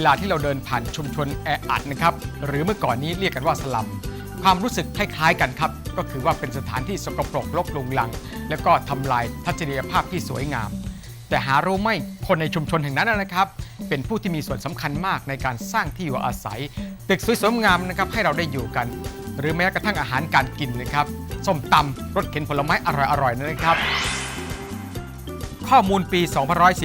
เวลาที่เราเดินผ่านชุมชนแออัดนะครับหรือเมื่อก่อนนี้เรียกกันว่าสลัม ความรู้สึกคล้ายๆกันครับ ก็คือว่าเป็นสถานที่สกปรกรกลุงลัง แล้วก็ทำลายทัศนียภาพที่สวยงาม แต่หารู้ไหมคนในชุมชนแห่งนั้นนะครับ เป็นผู้ที่มีส่วนสำคัญมากในการสร้างที่อยู่อาศัย ตึกสวยๆงามนะครับให้เราได้อยู่กัน หรือแม้กระทั่งอาหารการกินนะครับส้มตำรถเข็นผลไม้อร่อยๆนะครับ ข้อมูลปี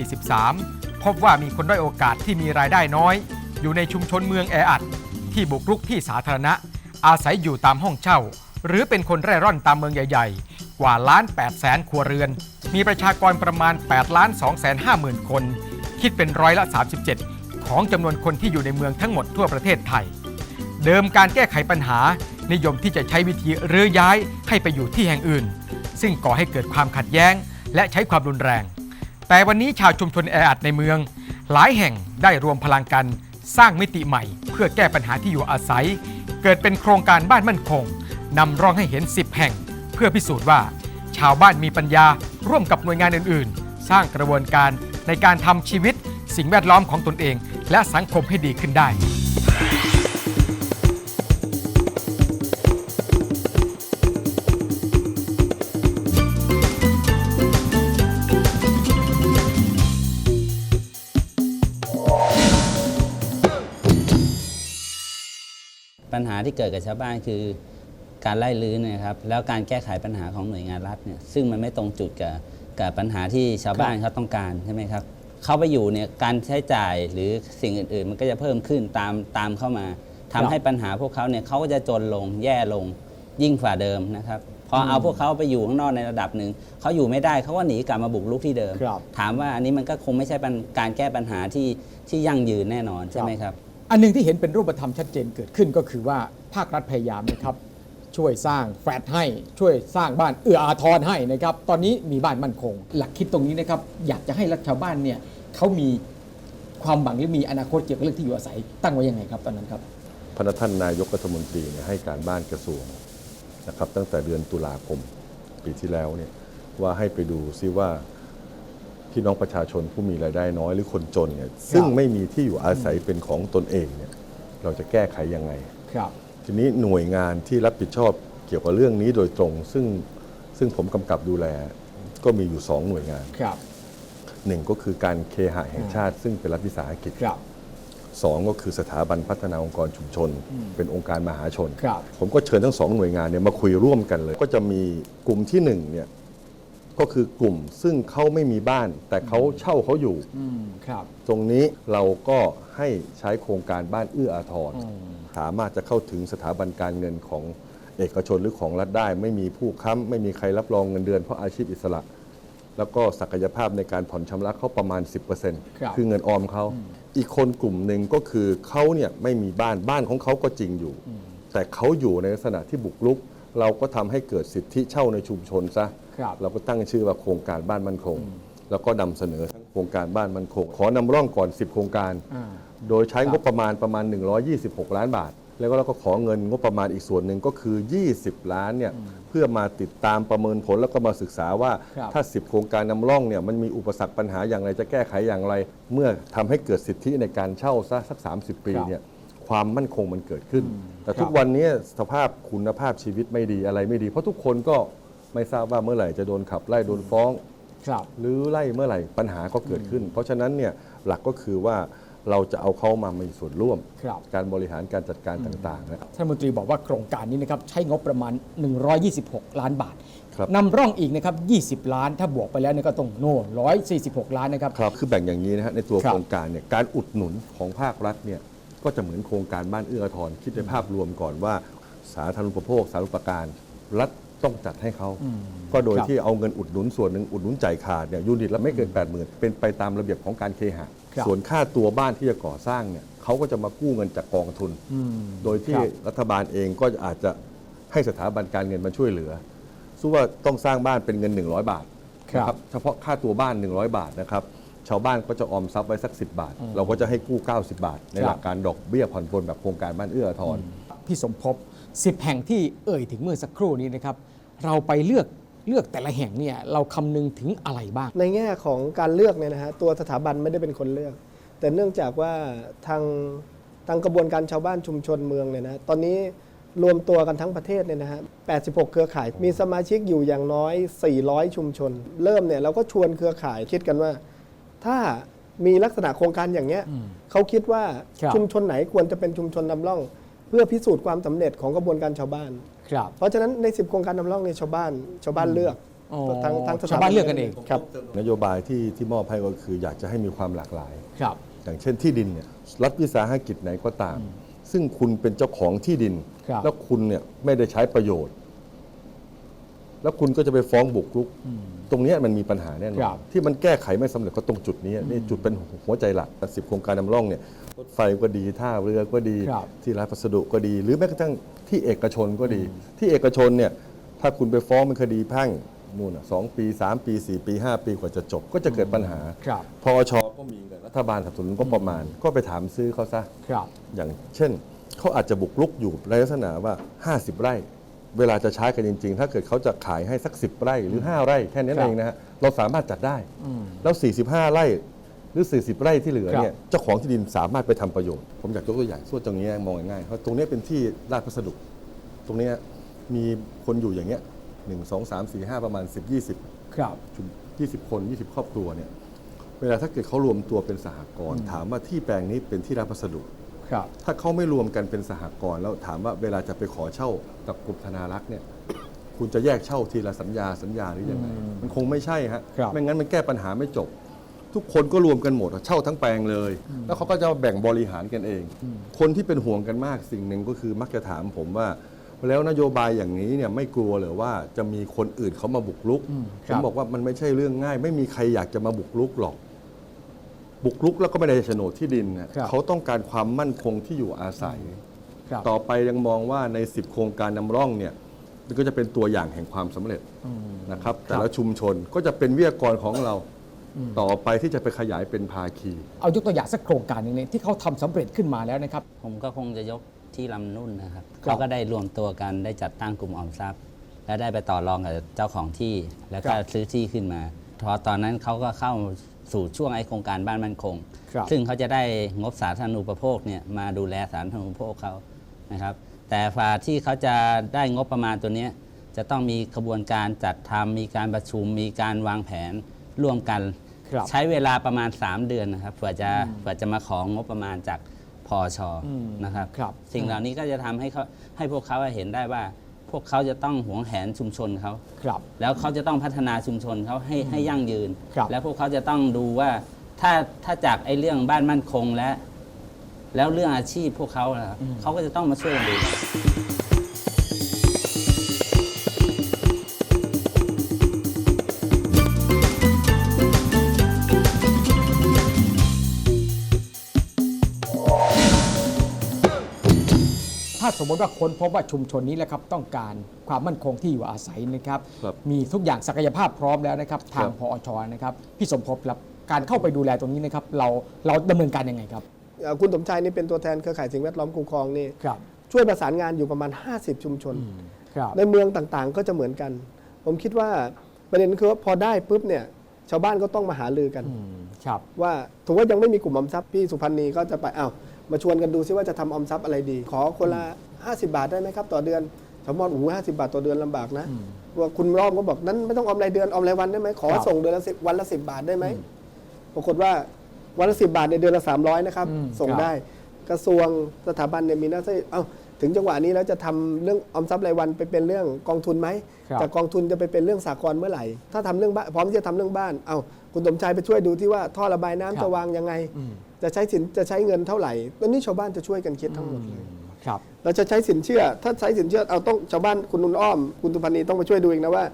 2543 พบว่ามีคนด้อยโอกาสที่มีรายได้น้อย อยู่ในชุมชนเมืองแออัด ที่บุกรุกที่สาธารณะ อาศัยอยู่ตามห้องเช่า หรือเป็นคนเร่ร่อนตามเมืองใหญ่ ๆ กว่าล้าน8แสนครัวเรือน มีประชากรประมาณ8ล้าน2แสน5หมื่นคน คิดเป็นร้อยละ 37 ของจำนวนคนที่อยู่ในเมืองทั้งหมดทั่วประเทศไทย เดิมการแก้ไขปัญหา นิยมที่จะใช้วิธีรื้อย้ายให้ไปอยู่ที่แห่งอื่น ซึ่งก่อให้เกิดความขัดแย้ง และใช้ความรุนแรง แต่วันนี้ชาวชุมชนแออัดในเมือง หลายแห่งได้รวมพลังกันสร้างมิติใหม่ เพื่อแก้ปัญหาที่อยู่อาศัย เกิดเป็นโครงการบ้านมั่นคงนำร่องให้เห็น 10 แห่ง เพื่อพิสูจน์ว่า ชาวบ้านมีปัญญา ร่วมกับหน่วยงานอื่น ๆ สร้างกระบวนการในการทำชีวิต สิ่งแวดล้อมของตนเอง และสังคมให้ดีขึ้นได้ ญหาที่เกิดกับชาวบ้านคือการไล่ลื้อเนยครับแล้วการแก้ไขปัญหาของหน่วยงานรัฐเนี่ยซึ่งมันไม่ตรงจุดกับกับปัญหาที่ชาวบ้านเขาต้องการใช่ไหมครับเข้าไปอยู่เนี่ยการใช้จ่ายหรือสิ่งอื่น ๆ มันก็จะเพิ่มขึ้นตามตามเข้ามาทำให้ปัญหาพวกเขาเนี่ยเขาก็จะจนลงแย่ลงยิ่งฝ่าเดิมนะครับพอเอาพวกเขาไปอยู่ข้างนอกในระดับหนึ่งเขาอยู่ไม่ได้เขาก็หนีกลับมาบุกรุกที่เดิมครับถามว่าอันนี้มันก็คงไม่ใช่ปัญการแก้ปัญหาที่ที่ยั่งยืนแน่นอนใช่ไหมครับ อันหนึ่งที่เห็นเป็นรูปธรรมชัดเจนเกิดขึ้นก็คือว่าภาครัฐพยายามนะครับช่วยสร้างแฟลตให้ช่วยสร้างบ้านเอื้ออาทรให้นะครับ ตอนนี้มีบ้านมั่นคง หลักคิดตรงนี้นะครับ อยากจะให้รัฐชาวบ้านเนี่ยเขามีความหวังหรือมีอนาคตเกี่ยวกับเรื่องที่อยู่อาศัย ตั้งไว้ยังไงครับตอนนั้นครับพระท่านนายกรัฐมนตรีเนี่ยให้การบ้านกระทรวงนะครับ ตั้งแต่เดือนตุลาคมปีที่แล้วเนี่ยว่าให้ไปดูซิว่า พี่น้องประชาชนผู้มีรายได้น้อยหรือคนจนเนี่ยซึ่งไม่มีที่อยู่อาศัยเป็นของตนเองเนี่ยเราจะแก้ไขยังไง ครับ ทีนี้หน่วยงานที่รับผิดชอบเกี่ยวกับเรื่องนี้โดยตรง ซึ่งซึ่งผมกำกับดูแลก็มีอยู่สองหน่วยงานครับ หนึ่งก็คือการเคหะแห่งชาติ ซึ่งเป็นรัฐวิสาหกิจครับ สองก็คือสถาบันพัฒนาองค์กรชุมชน เป็นองค์การมหาชน ครับ ผมก็เชิญทั้งสองหน่วยงานเนี่ยมาคุยร่วมกันเลย ก็จะมีกลุ่มที่หนึ่งเนี่ย ก็คือกลุ่มซึ่งเขาไม่มีบ้าน แต่เขาเช่าเขาอยู่ อืมครับ ตรงนี้เราก็ให้ใช้โครงการบ้านเอื้ออาทรอืมสามารถจะเข้าถึงสถาบันการเงินของเอกชนหรือของรัฐได้ ไม่มีผู้ค้ำไม่มีใครรับรองเงินเดือนเพราะอาชีพอิสระ แล้วก็ศักยภาพในการผ่อนชำระเขาประมาณ10%ครับคือเงินออมเขา อีกคนกลุ่มหนึ่งก็คือเขาเนี่ยไม่มีบ้านบ้านของเขาก็จริงอยู่ แต่เขาอยู่ในลักษณะที่บุกรุก เราก็ทำให้เกิดสิทธิเช่าในชุมชนซะครับ เราก็ตั้งชื่อว่าโครงการบ้านมั่นคง แล้วก็นำเสนอทั้งโครงการบ้านมั่นคง ขอนำร่องก่อน 10 โครงการอ่าโดยใช้งบประมาณประมาณ 126 ล้านบาท แล้วก็เราก็ขอเงินงบประมาณอีกส่วนหนึ่งก็คือ 20 ล้านเนี่ยเพื่อมาติดตามประเมินผลแล้วก็มาศึกษาว่าครับถ้า 10 โครงการนำร่องเนี่ยมันมีอุปสรรคปัญหาอย่างไรจะแก้ไขอย่างไร เมื่อทำให้เกิดสิทธิในการเช่าซะสัก 30 ปีครับเนี่ยความมั่นคงมันเกิดขึ้น แต่ครับทุกวันนี้สภาพคุณภาพชีวิตไม่ดีอะไรไม่ดี เพราะทุกคนก็ ไม่ทราบว่าเมื่อไหร่จะโดนขับไล่โดนฟ้อง ครับ หรือไล่เมื่อไหร่ปัญหาก็เกิดขึ้น เพราะฉะนั้นเนี่ยหลักก็คือว่าเราจะเอาเขามามีส่วนร่วม ครับ การบริหารการจัดการต่างๆนะครับ ท่านรัฐมนตรีบอกว่าโครงการนี้นะครับใช้งบประมาณ 126 ล้านบาทครับ นำร่องอีกนะครับ 20 ล้านถ้าบวกไปแล้วเนี่ยก็ต้องโน่146 ล้านนะครับ ครับคือแบ่งอย่างนี้นะฮะในตัวครับ โครงการเนี่ยการอุดหนุนของภาครัฐเนี่ยก็จะเหมือนโครงการบ้านเอื้ออาทรคิดในภาพรวมก่อนว่า สาธารณูปโภคสาธารณูปการ รัฐ ต้องจัดให้เขา ก็โดยครับที่เอาเงินอุดหนุนส่วนหนึ่งอุดหนุนจ่ายขาดเนี่ยยูนิตละไม่เกิน 8 0,000 เป็นไปตามระเบียบของการเคหะครับส่วนค่าตัวบ้านที่จะก่อสร้างเนี่ยเขาก็จะมากู้เงินจากกองทุนอืมโดยที่ครับรัฐบาลเองก็อาจจะให้สถาบันการเงินมาช่วยเหลือสู้ว่าต้องสร้างบ้านเป็นเงิน 100 บาทครับนะเฉพาะค่าตัวบ้าน 100 บาทนะครับชาวบ้านก็จะออมทรัพย์ไว้สัก 10 บาท เราก็จะให้กู้ 90 บาท ในครับหลักการดอกเบี้ยผ่อนปลนแบบโครงการบ้านเอื้ออาทรพี่สมภพ10 แห่งที่เอ่ยถึงเมื่อสักครู่นี้นะครับ เราไปเลือกเลือกแต่ละแห่งเนี่ยเราคำนึงถึงอะไรบ้าง ในแง่ของการเลือกเนี่ยนะฮะตัวสถาบันไม่ได้เป็นคนเลือก แต่เนื่องจากว่าทางทางกระบวนการชาวบ้านชุมชนเมืองเนี่ยนะตอนนี้รวมตัวกันทั้งประเทศเนี่ยนะฮะ 86 เครือข่าย มีสมาชิกอยู่อย่างน้อย 400 ชุมชน เริ่มเนี่ยเราก็ชวนเครือข่ายคิดกันว่า ถ้ามีลักษณะโครงการอย่างเงี้ยเขาคิดว่าครับ ชุมชนไหนควรจะเป็นชุมชนนำร่อง เพื่อพิสูจน์ความสำเร็จของกระบวนการชาวบ้าน ครับเพราะฉะนั้นใน 10 โครงการนำร่องในยชาวบ้านชาวบ้านเลือกอ๋อทางทางสถชาวบ้านเลือกกันเอง ครับ นโยบายที่ที่มอบให้ก็คืออยากจะให้มีความหลากหลาย ครับ อย่างเช่นที่ดินเนี่ยรัฐวิสาหกิจไหนก็ตาม ซึ่งคุณเป็นเจ้าของที่ดิน ครับ แล้วคุณเนี่ยไม่ได้ใช้ประโยชน์ แล้วคุณก็จะไปฟ้องบุกรุกตรงเนี้ยมันมีปัญหาแน่นอครันบที่มันแก้ไขไม่สำเร็จก็ตรงจุดนี้นี่จุดเป็นหัวใจหลักสิบโครงการนำร่องเนี่ยรถไฟก็ดีท่าเรือก็ดี ครับที่ร้านพัสดุก็ดี หรือแม้กระทั่ง ที่เอกชนก็ดี ที่เอกชนเนี่ยถ้าคุณไปฟ้องเป็นคดีแพ่งนู่นน่ะสองปีสามปีสี่ปีห้าปีกว่าจะจบ ก็จะเกิดปัญหาครับพอชก็มีเงินรัฐบาลสนับสนุนก็ประมาณ ก็ไปถามซื้อเขาซะครับอย่างเช่นเขาอาจจะบุกรุกอยู่ในลักษณะว่า 50 ไร่ เวลาจะใช้กันจริง ๆ ถ้าเกิดเขาจะขายให้สัก 10 ไร่หรือ 5 ไร่แค่นี้ครับเองนะฮะเราสามารถจัดได้ แล้ว 45 ไร่ หรือ 40 ไร่ที่เหลือเนี่ยเจ้าของที่ดินสามารถไปทำประโยชน์ ผมอยากยกตัวอย่างส่วนตรงนี้มองง่ายๆเพราะตรงนี้เป็นที่ราชพัสดุ ตรงเนี้ยมีคนอยู่อย่างเงี้ยหนึ่งสองสามสี่ห้าประมาณ10 20ครับชุม20คน20ครอบครัวเนี่ยเวลาถ้าเกิดเขารวมตัวเป็นสหกรณ์ถามว่าที่แปลงนี้เป็นที่รับพัสดุครับถ้าเขาไม่รวมกันเป็นสหกรณ์แล้วถามว่าเวลาจะไปขอเช่ากับกรมธนารักษ์เนี่ยคุณจะแยกเช่าทีละสัญญาสัญญาหรือยังไงมันคงไม่ใช่ฮะครับไม่งั้นมันแก้ปัญหาไม่จบ ทุกคนก็รวมกันหมดอะเช่าทั้งแปลงเลย แล้วเขาก็จะแบ่งบริหารกันเอง คนที่เป็นห่วงกันมากสิ่งหนึ่งก็คือมักจะถามผมว่า แล้วนโยบายอย่างนี้เนี่ยไม่กลัวเหรือว่าจะมีคนอื่นเขามาบุกรุกคผรับมบอกว่ามันไม่ใช่เรื่องง่าย ไม่มีใครอยากจะมาบุกรุกหรอก บุกรุกแล้วก็ไม่ได้โฉนดที่ดินนะครับ เขาต้องการความมั่นคงที่อยู่อาศัย ครับต่อไปยังมองว่าใน 10 โครงการนำร่องเนี่ยมันก็จะเป็นตัวอย่างแห่งความสำเร็จนะครับ แต่ละชุมชนก็จะเป็นวิทยากรของเรา ต่อไปที่จะไปขยายเป็นภาคี เอายกตัวอย่างสักโครงการหนึงเนี่ยที่เขาทำสำเร็จขึ้นมาแล้วนะครับ ผมก็คงจะยกที่ลำนุ่นนะครับ ครับ เขาก็ได้รวมตัวกันได้จัดตั้งกลุ่มออมทรัพย์ และได้ไปต่อรองกับเจ้าของที่ แล้วก็ซื้อที่ขึ้นมาพอตอนนั้นเขาก็เข้าสู่ช่วงไอโครงการบ้านมั่นคง ครับ ซึ่งเขาจะได้งบสาธารณูปโภคเนี่ยมาดูแลสาธารณูปโภคเขานะครับ แต่ฝ่าที่เขาจะได้งบประมาณตัวเนี้ยจะต้องมีกระบวนการจัดทำมีการประชุม มีการวางแผนร่วมกัน ครับใช้เวลาประมาณ 3 เดือนนะครับเผื่อจะเผื่อจะมาของงบประมาณจากพอชนะครับครับ สิ่งเหล่านี้ก็จะทำให้เขาให้พวกเขาเห็นได้ว่า พวกเขาจะต้องหวงแหนชุมชนเขา ครับ แล้วเขาจะต้องพัฒนาชุมชนเขาให้ให้ยั่งยืน ครับแล้วพวกเขาจะต้องดูว่าถ้าถ้าจากไอ้เรื่องบ้านมั่นคงและ แล้วเรื่องอาชีพพวกเขาล่ะครับเขาก็จะต้องมาช่วยกันดู มมติว่าคนพบว่าชุมชนนี้แหละครับต้องการความมั่นคงที่อยู่อาศัยนะครับ ครับมีทุกอย่างศักยภาพพร้อมแล้วนะครับ ทางครับ พอชนะครับพี่สมภพครับการเข้าไปดูแลตรงนี้นะครับเราเราดำเนินการยังไงครับเอ่อคุณสมชายนี่เป็นตัวแทนเครือข่ายสิ่งแวดล้อมคุ้มครองนี่ครับช่วยประสานงานอยู่ประมาณ 50 ชุมชน ครับ ในเมืองต่างๆก็จะเหมือนกัน ผมคิดว่าประเด็นคือว่าพอได้ปุ๊บเนี่ยชาวบ้านก็ต้องมาหาลือกัน อืมครับ ว่าถือว่ายังไม่มีกลุ่มออมทรัพย์พี่สุพันธ์นีก็จะไปอ้าวมาชวนกันดูซิว่าจะทำออมทรัพย์อะไรดี ขอคนละ 50 บาทได้ไหมครับ ต่อเดือนชาวมอนโอ้โหห้าสิบาทต่อเดือนลำบากนะว่าคุณรอบก็บอกนั้นไม่ต้องออมรายเดือนออมรายวันได้ไหมขอครับส่งเดือนละสิบวันละสิบาทได้ไหมปรากฏว่าวันละสิบาทในเดือนละ300นะครับอืมส่งครับได้ กระทรวงสถาบันเนี่ยมีหน้าที่เอ้าถึงจังหวะนี้แล้วจะทำเรื่องออมทรัพย์รายวันไปเป็นเรื่องกองทุนไหมครับจากกองทุนจะไปเป็นเรื่องสากลเมื่อไหร่ ถ้าทำเรื่องบ้านพร้อมที่จะทำเรื่องบ้านเอ้าคุณสมชายไปช่วยดูที่ว่าท่อระบายน้ำครับจะวางยังไงอืมจะใช้สินจะใช้เงินเท่าไหร่ตอนนี้ชาวบ้านจะช่วยกันคิดทั้งหมดเลย ครับเราจะใช้สินเชื่อ ถ้าใช้สินเชื่อเอาต้องชาวบ้านคุณนุนอ้อม คุณตุพันนีต้องมาช่วยดูเองนะว่า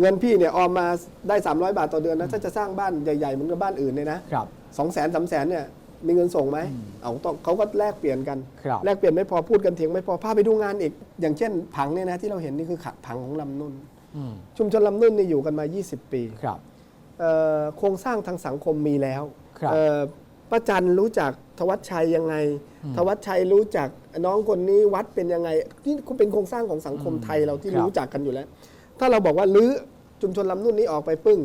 เงินพี่เนี่ยออมมาได้ 300 บาทต่อเดือนนะถ้าจะสร้างบ้านใหญ่ๆเหมือนกับบ้านอื่นเนี่ยนะครับ สองแสนสามแสนเนี่ยมีเงินส่งไหมเอาต้องเขาก็แลกเปลี่ยนกัน ครับ แลกเปลี่ยนไม่พอพูดกันเถียงไม่พอพาไปดูงานอีก อย่างเช่นผังเนี่ยนะที่เราเห็นนี่คือผังของลำนุ่น อืมชุมชนลำนุ่นนี่อยู่กันมา 20 ปี ครับ เอ่อโครงสร้างทางสังคมมีแล้วครับเอ่อ ป้าจันรู้จักทวัชชัยยังไง ทวัชชัยรู้จักน้องคนนี้วัดเป็นยังไงนี่เป็นโครงสร้างของสังคมไทยเราที่ครับรู้จักกันอยู่แล้ว ถ้าเราบอกว่าลื้อชุมชนลำนุ่นนี้ออกไปปึ้ง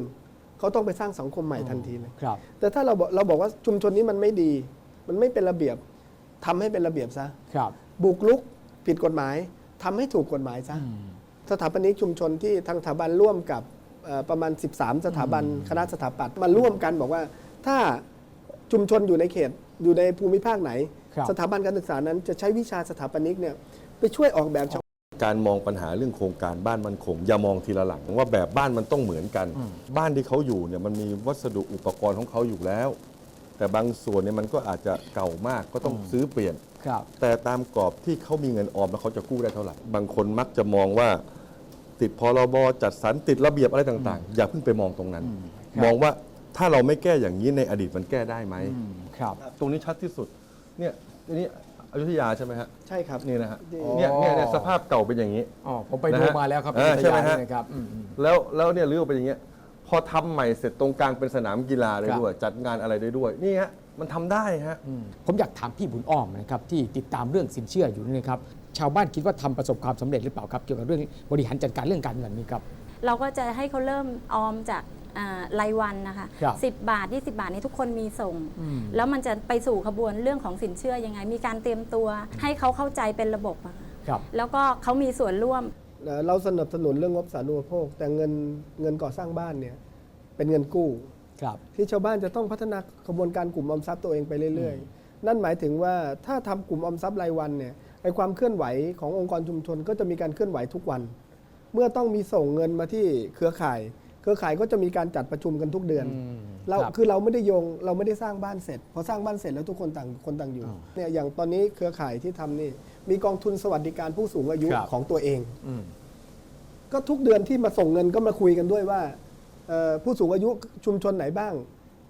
เขาต้องไปสร้างสังคมใหม่ทันทีเลยครับแต่ถ้าเราบอกเราบอกว่าชุมชนนี้มันไม่ดี มันไม่เป็นระเบียบทำให้เป็นระเบียบซะครับ บุกลุกผิดกฎหมายทำให้ถูกกฎหมายซะสถาปนิกชุมชนที่ทางสถาบันร่วมกับเอ่อประมาณ 13 สถาบันคณะสถาปัตย์มาร่วมกันบอกว่าถ้า ชุมชนอยู่ในเขตอยู่ในภูมิภาคไหน ครับสถาบันการศึกษานั้นจะใช้วิชาสถาปนิกเนี่ยไปช่วยออกแบบชาวการมองปัญหาเรื่องโครงการบ้านมันคงอย่ามองทีละหลังว่าแบบบ้านมันต้องเหมือนกัน บ้านที่เขาอยู่เนี่ยมันมีวัสดุอุปกรณ์ของเขาอยู่แล้ว แต่บางส่วนเนี่ยมันก็อาจจะเก่ามากก็ต้องซื้อเปลี่ยน ครับ แต่ตามกรอบที่เขามีเงินออมแล้วเขาจะกู้ได้เท่าไหร่ บางคนมักจะมองว่า ติดพรบจัดสรรติดระเบียบอะไรต่าง ๆ อย่าเพิ่งไปมองตรงนั้นครับมองว่า ถ้าเราไม่แก้อย่างนี้ในอดีตมันแก้ได้ไหมครับ ตรงนี้ชัดที่สุด เนี่ยอันนี้อยุธยาใช่ไหมฮะ ใช่ครับ นี่นะฮะ อ๋อ เนี่ยเนี่ยเนี่ยสภาพเก่าเป็นอย่างนี้ อ๋อผมไปนะดูฮะมาแล้วครับเออใช่ไหมฮะเป็นตัวอย่างนะครับอืมอืม แล้วแล้วเนี่ยรื้อออกเป็นอย่างเงี้ย พอทำใหม่เสร็จตรงกลางเป็นสนามกีฬาได้ครับด้วย จัดงานอะไรได้ด้วย นี่ฮะ มันทำได้ฮะ ผมอยากถามพี่บุญอ้อมนะครับที่ติดตามเรื่องสินเชื่ออยู่นี่นะครับ ชาวบ้านคิดว่าทำประสบความสำเร็จหรือเปล่าครับ เกี่ยวกับเรื่องบริหารจัดการเรื่องการเงินนี้ครับ เราก็จะให้เขาเริ่มออมจาก อ่ารายวันนะคะครับสิบบาท 20 บาทนี้ทุกคนมีส่ง อืม แล้วมันจะไปสู่ขบวนเรื่องของสินเชื่อยังไง มีการเตรียมตัวให้เขาเข้าใจเป็นระบบอะค่ะครับ แล้วก็เขามีส่วนร่วม เอ่อเราสนับสนุนเรื่องงบสาธารณูปโภค แต่เงินเงินก่อสร้างบ้านเนี่ยเป็นเงินกู้ ครับ ที่ชาวบ้านจะต้องพัฒนากระบวนการกลุ่มออมทรัพย์ตัวเองไปเรื่อยๆ นั่นหมายถึงว่าถ้าทำกลุ่มออมทรัพย์รายวันเนี่ยไอความเคลื่อนไหวขององค์กรชุมชนก็จะมีการเคลื่อนไหวทุกวัน เมื่อต้องมีส่งเงินมาที่เครือข่าย เครือข่ายก็จะมีการจัดประชุมกันทุกเดือนอืมเราครับคือเราไม่ได้โยงเราไม่ได้สร้างบ้านเสร็จพอสร้างบ้านเสร็จแล้วทุกคนต่างคนต่างอยู่เนี่ยอย่างตอนนี้เครือข่ายที่ทำนี่มีกองทุนสวัสดิการผู้สูงอายุครับของตัวเองอืมก็ทุกเดือนที่มาส่งเงินก็มาคุยกันด้วยว่าเอ่อผู้สูงอายุชุมชนไหนบ้าง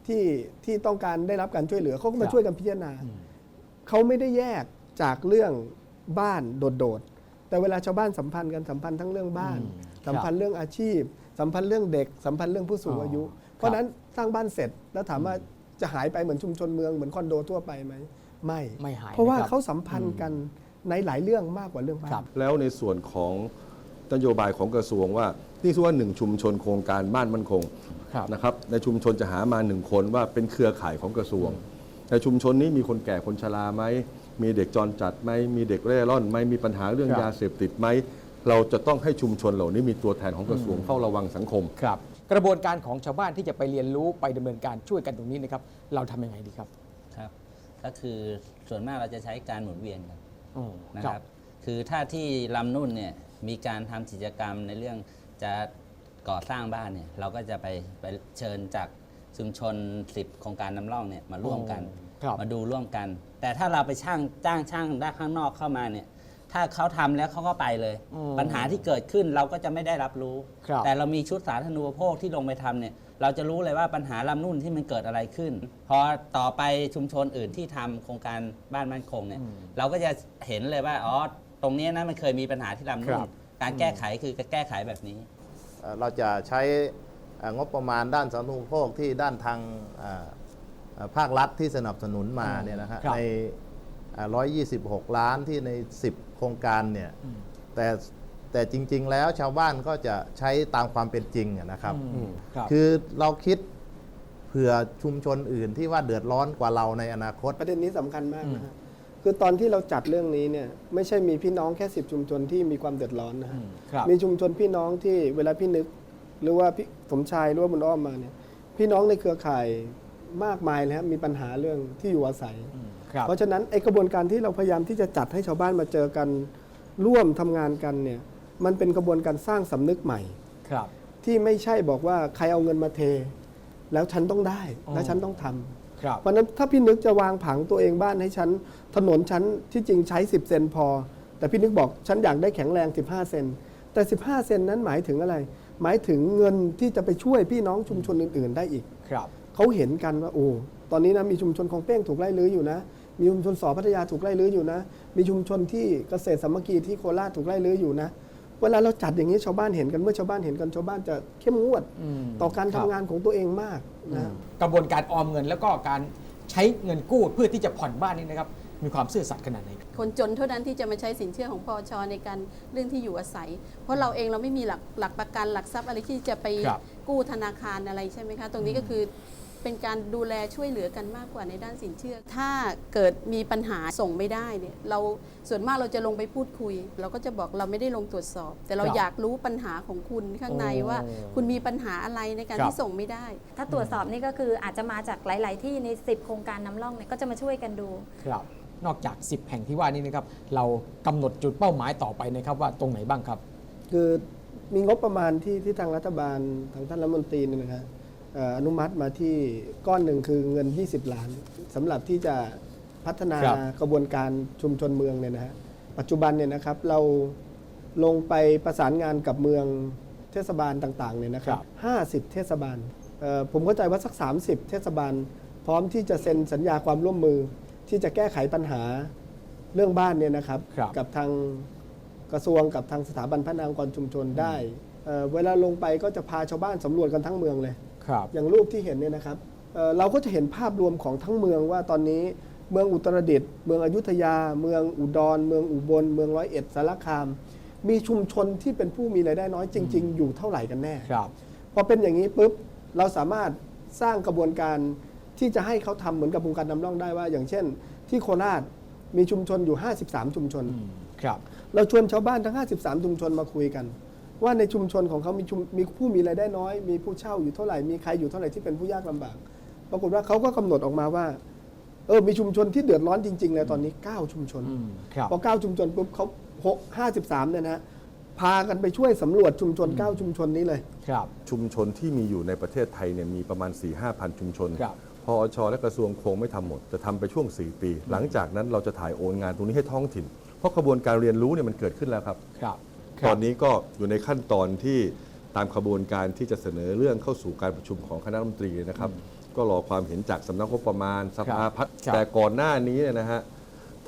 ที่ที่ต้องการได้รับการช่วยเหลือเขาก็คมารับช่วยกันพิจารณาเขาไม่ได้แยกจากเรื่องบ้านโดดๆแต่เวลาชาวบ้านสัมพันธ์กันสัมพันธ์ทั้งเรื่องบ้านอืมสัมพันธ์เรื่องอาชีพ สัมพันธ์เรื่องเด็ก สัมพันธ์เรื่องผู้สูงอายุอ๋อเพราะฉะนั้นสร้างบ้านเสร็จแล้วถามว่าจะหายไปเหมือนชุมชนเมืองเหมือนคอนโดทั่วไปไหมไม่ไม่หายเพราะว่านะครับเขาสัมพันธ์กันในหลายเรื่องมากกว่าเรื่องบ้าครันบแล้วในส่วนของนโยบายของกระทรวงว่านี่คือว่าหนึ่งชุมชนโครงการบ้านมั่นคงครับนะครับในชุมชนจะหามาหนึ่งคนว่าเป็นเครือข่ายของกระทรวง ในชุมชนนี้มีคนแก่คนชราไหมมีเด็กจรจัดไหมมีเด็กเร่ร่อนไหมมีปัญหาเรื่องครับยาเสพติดไหม เราจะต้องให้ชุมชนเหล่านี้มีตัวแทนของกระทรวงเฝ้าระวังสังคม ครับกระบวนการของชาวบ้านที่จะไปเรียนรู้ไปดำเนินการช่วยกันตรงนี้นะครับ เราทำยังไงดีครับครับ ก็คือส่วนมากเราจะใช้การหมุนเวียนกันอืม นะครับ คือถ้าที่ลำนุ่นเนี่ยมีการทำกิจกรรมในเรื่องจะก่อสร้างบ้านเนี่ยเราก็จะไปไปเชิญจากชุมชน 10 โครงการนำร่องเนี่ยมาร่วมกันครับ มาดูร่วมกัน แต่ถ้าเราไปช่างจ้างช่างด้านข้างนอกเข้ามาเนี่ย ถ้าเขาทำแล้วเขาก็ไปเลย อืมปัญหาที่เกิดขึ้นเราก็จะไม่ได้รับรู้ ครับ แต่เรามีชุดสาธารณูปโภคที่ลงไปทำเนี่ย เราจะรู้เลยว่าปัญหาลำนุ่นที่มันเกิดอะไรขึ้น พอต่อไปชุมชนอื่นที่ทำโครงการบ้านมั่นคงเนี่ย เราก็จะเห็นเลยว่าอ๋อตรงเนี้ยนะมันเคยมีปัญหาที่ลำนุ่ครันบการแก้ไขคือการแก้ไขแบบนี้ เอ่อเราจะใช้เอ่องบประมาณด้านสาธารณูปโภคที่ด้านทางเอ่อเอ่อภาครัฐที่สนับสนุนมาเนี่ยนะฮะครับในเอ่อ 126 ล้านที่ใน 10 โครงการเนี่ยแต่แต่จริง ๆ แล้วชาวบ้านก็จะใช้ตามความเป็นจริงอะนะครับอืมครับ คือเราคิดเผื่อชุมชนอื่นที่ว่าเดือดร้อนกว่าเราในอนาคต ประเด็นนี้สำคัญมากนะฮะคือตอนที่เราจัดเรื่องนี้เนี่ยไม่ใช่มีพี่น้องแค่สิบชุมชนที่มีความเดือดร้อนนะฮะครับมีชุมชนพี่น้องที่เวลาพี่นึก หรือว่าพี่สมชายหรือว่าบุญอ้อมมาเนี่ยพี่น้องในเครือข่ายมากมายเลยครับมีปัญหาเรื่องที่อยู่อาศัยครับ เพราะฉะนั้นไอกระบวนการที่เราพยายามที่จะจัดให้ชาวบ้านมาเจอกันร่วมทำงานกันเนี่ยมันเป็นกระบวนการสร้างสำนึกใหม่ครับที่ไม่ใช่บอกว่าใครเอาเงินมาเท แล้วฉันต้องได้อ๋อและฉันต้องทำครับเพราะฉะนั้นถ้าพี่นึกจะวางผังตัวเองบ้านให้ฉันถนนฉันที่จริงใช้ 10 เซนพอ แต่พี่นึกบอกฉันอยากได้แข็งแรง 15 เซนแต่ 15 เซนนั้นหมายถึงอะไร หมายถึงเงินที่จะไปช่วยพี่น้องชุมชนอื่น ๆ ได้อีกครับ เขาเห็นกันว่าโอ้ตอนนี้นะมีชุมชนของเป้งถูกไล่ลื้ออยู่นะ มีชุมชนสอพัทยาถูกไล่ลื้ออยู่นะ มีชุมชนที่เกษตรสามัคคีที่โคราชถูกไล่ลื้ออยู่นะ เวลาเราจัดอย่างนี้ชาวบ้านเห็นกันเมื่อชาวบ้านเห็นกันชาวบ้านจะเข้มงวดอืมต่อการครัทำบงานของตัวเองมากนะกระบวนการออมเงินแล้วก็การใช้เงินกู้เพื่อที่จะผ่อนบ้านนี่นะครับมีความซื่อสัตย์ขนาดไหนคนจนเท่านั้นที่จะมาใช้สินเชื่อของพอชในการเรื่องที่อยู่อาศัย เพราะเราเองเราไม่มีหลักหลักประกันหลักทรัพย์อะไรที่จะไปครับกู้ธนาคารอะไรใช่ไหมคะ ตรงนี้ก็คือ เป็นการดูแลช่วยเหลือกันมากกว่าในด้านสินเชื่อ ถ้าเกิดมีปัญหาส่งไม่ได้เนี่ยเราส่วนมากเราจะลงไปพูดคุย เราก็จะบอกเราไม่ได้ลงตรวจสอบ แต่เราครับอยากรู้ปัญหาของคุณข้างในว่าโอ้คุณมีปัญหาอะไรในการครับที่ส่งไม่ได้ ถ้าตรวจสอบนี่ก็คืออาจจะมาจากหลาย ๆ ที่ใน 10 โครงการนำร่องเนี่ยก็จะมาช่วยกันดูครับนอกจาก 10 แห่งที่ว่านี้นะครับเรากำหนดจุดเป้าหมายต่อไปนะครับว่าตรงไหนบ้างครับ คือมีงบประมาณที่ที่ทางรัฐบาลทางท่านรัฐมนตรีเนี่ยนะฮะเอ่ออนุมัติมาที่ก้อนหนึ่งคือเงิน 20 ล้านสำหรับที่จะพัฒนาครับกระบวนการชุมชนเมืองเนี่ยนะฮะปัจจุบันเนี่ยนะครับเราลงไปประสานงานกับเมืองเทศบาลต่างๆเนี่ยนะครับ50 เทศบาลเอ่อผมเข้าใจว่าสัก 30 เทศบาล พร้อมที่จะเซ็นสัญญาความร่วมมือ ที่จะแก้ไขปัญหาเรื่องบ้านเนี่ยนะครับ ครับ กับทางกระทรวงกับทางสถาบันพัฒนาองค์กรชุมชนได้เอ่อเวลาลงไปก็จะพาชาวบ้านสำรวจกันทั้งเมืองเลย ครับอย่างรูปที่เห็นเนี่ยนะครับเอ่อเราก็จะเห็นภาพรวมของทั้งเมืองว่าตอนนี้เมืองอุตรดิตถ์เมืองอยุธยา เมืองอุดร เมืองอุบล เมืองร้อยเอ็ดสารคาม มีชุมชนที่เป็นผู้มีรายได้น้อยจริง ๆ อยู่เท่าไหร่กันแน่ ครับพอเป็นอย่างนี้ปุ๊บเราสามารถสร้างกระบวนการที่จะให้เขาทำเหมือนกับโครงการนำร่องได้ว่า อย่างเช่น ที่โคราชมีชุมชนอยู่ 53 ชุมชน ครับ เราชวนชาวบ้านทั้ง 53 ชุมชนมาคุยกัน ว่าในชุมชนของเขามีชุมมีผู้มีรายได้น้อย มีผู้เช่าอยู่เท่าไหร่ มีใครอยู่เท่าไหร่ที่เป็นผู้ยากลำบาก ปรากฏว่าเขาก็กำหนดออกมาว่า เออ มีชุมชนที่เดือดร้อนจริง ๆ เลยตอนนี้ 9 ชุมชนอืมครับพอ 9 ชุมชนปุ๊บเขา6 53เนี่ยนะฮะพากันไปช่วยสำรวจชุมชน 9 ชุมชนนี้เลย ครับ ชุมชนที่มีอยู่ในประเทศไทยเนี่ยมีประมาณ 4 5พันชุมชนครับพอชและกระทรวงคงไม่ทำหมด จะทำไปช่วง 4 ปี หลังจากนั้นเราจะถ่ายโอนงานตรงนี้ให้ท้องถิ่น เพราะกระบวนการเรียนรู้เนี่ยมันเกิดขึ้นแล้วครับครับ ตอนนี้ก็อยู่ในขั้นตอนที่ตามขบวนการที่จะเสนอเรื่องเข้าสู่การประชุมของคณะรัฐมนตรีนะครับ ก็รอความเห็นจากสำนักงบประมาณสภาพัฒน์ครับแต่ก่อนหน้านี้เนยนะฮะ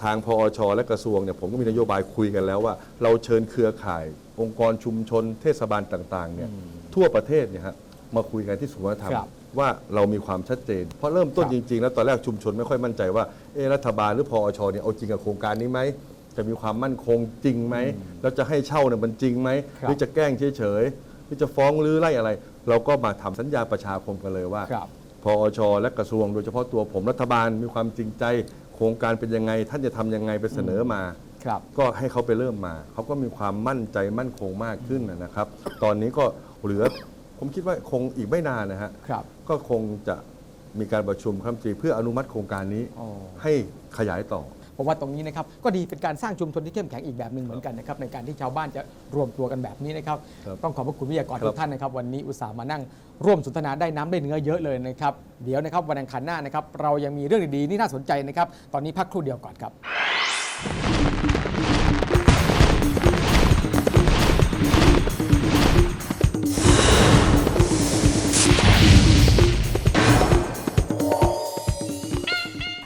ทางพอชและกระทรวงเนี่ยผมก็มีนโยบายคุยกันแล้วว่า เราเชิญเครือข่าย องค์กรชุมชน เทศบาลต่างๆเนี่ยทั่วประเทศเนี่ยฮะมาคุยกันที่ศูนย์วัฒนธรรมครับว่าเรามีความชัดเจน เพราะเริ่มต้นครับจริง ๆ แล้วตอนแรกชุมชนไม่ค่อยมั่นใจว่าเอะรัฐบาลหรือพอชเนี่ยเอาจริงกับโครงการนี้ไหม จะมีความมั่นคงจริงไหมแล้วจะให้เช่าเนี่ยมันจริงไหมครับหรือจะแกล้งเฉยๆหรือจะฟ้องหรือไล่อะไร เราก็มาทำสัญญาประชาคมกันเลยว่าครับพอชและกระทรวง โดยเฉพาะตัวผมรัฐบาลมีความจริงใจ โครงการเป็นยังไง ท่านจะทำยังไงไปเสนอมาครับก็ให้เขาไปเริ่มมา เขาก็มีความมั่นใจมั่นคงมากขึ้นนะครับ ตอนนี้ก็เหลือผมคิดว่าคงอีกไม่นานนะฮะครับก็คงจะมีการประชุมคณะรัฐมนตรีเพื่ออนุมัติโครงการนี้อ๋อให้ขยายต่อ ผมว่าตรงนี้นะครับก็ดีเป็นการสร้างชุมชนที่เข้มแข็งอีกแบบหนึ่งเหมือนกันนะครับในการที่ชาวบ้านจะรวมตัวกันแบบนี้นะครับครับต้องขอบพระคุณวิทยากรครับทุกท่านนะครับ วันนี้อุตส่าห์มานั่งร่วมสนทนาได้น้ำได้เนื้อเยอะเลยนะครับเดี๋ยวนะครับวันอังคารหน้านะครับเรายังมีเรื่องดีๆนี่น่าสนใจนะครับตอนนี้พักครู่เดียวก่อนครับ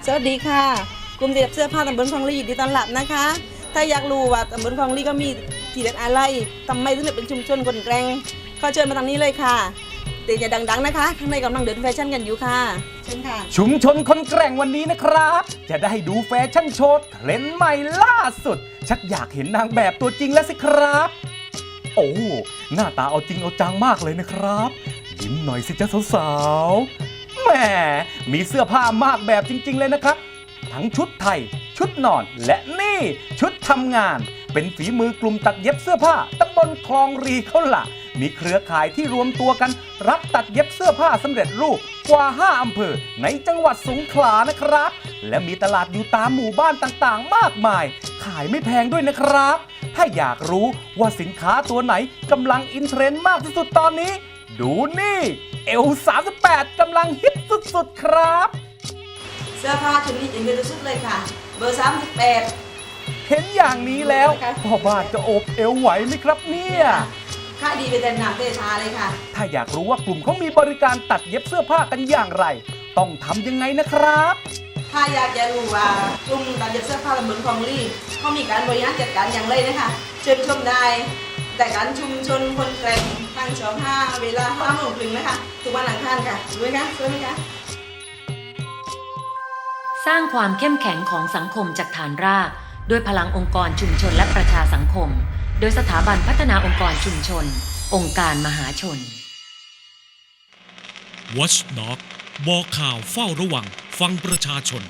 สวัสดีค่ะ กลุ่มเด็กเสื้อผ้าตำบลคลองลียินดีตอนรับนะคะ ถ้าอยากรู้ว่าตำบลคลองลีก็มีที่เด็ดอะไรทำไมถึงเป็นชุมชนคนแกร่งก็เชิญมาทางนี้เลยค่ะเดี๋ยวจะดังๆนะคะข้างในกำลังเดินแฟชั่นกันอยู่ค่ะเชิญค่ะ ชุมชนคนแกร่งวันนี้นะครับ จะได้ดูแฟชั่นโชว์เทรนด์ใหม่ล่าสุด ชักอยากเห็นนางแบบตัวจริงแล้วสิครับ โอ้หน้าตาเอาจริงเอาจังมากเลยนะครับยิ้มหน่อยสิจ้าสาวๆแหมมีเสื้อผ้ามากแบบจริง ๆ เลยนะครับ ทั้งชุดไทย ชุดนอน และนี่ ชุดทำงาน เป็นฝีมือกลุ่มตัดเย็บเสื้อผ้าตำบลคลองรีเขาละมีเครือข่ายที่รวมตัวกัน รับตัดเย็บเสื้อผ้าสำเร็จรูปกว่า 5อำเภอ ในจังหวัดสงขลานะครับ และมีตลาดอยู่ตามหมู่บ้านต่างๆ มากมาย ขายไม่แพงด้วยนะครับ ถ้าอยากรู้ว่าสินค้าตัวไหนกำลังอินเทรนด์มากที่สุดตอนนี้ ดูนี่ เอล38กำลังฮิตสุดๆ ครับ เสื้อผ้าชุดนี้จะมีชุดเลยค่ะ เบอร์ 38 เห็นอย่างนี้แล้วพ่อบ้านจะโอบเอวไหวไหมครับเนี่ย ค่ายดีเป็นแต่หนักเตชาเลยค่ะ ถ้าอยากรู้ว่ากลุ่มเขามีบริการตัดเย็บเสื้อผ้ากันอย่างไร ต้องทำยังไงนะครับ ถ้าอยากจะรู้ว่ากลุ่มตัดเย็บเสื้อผ้าตำบลคลองลีเขามีการบริหารจัดการอย่างไรนะคะ เชิญชมได้ แต่การชุมชนคนแกร่งทางช่องห้าเวลาห้าโมงครึ่งนะคะ ทุกวันอังคารค่ะรู้ไหมคะช่วยไหมคะ สร้างความเข้มแข็งของสังคมจากฐานราก ด้วยพลังองค์กรชุมชนและประชาสังคม โดยสถาบันพัฒนาองค์กรชุมชน องค์การมหาชน Watchdog บอกข่าวเฝ้าระวังฟังประชาชน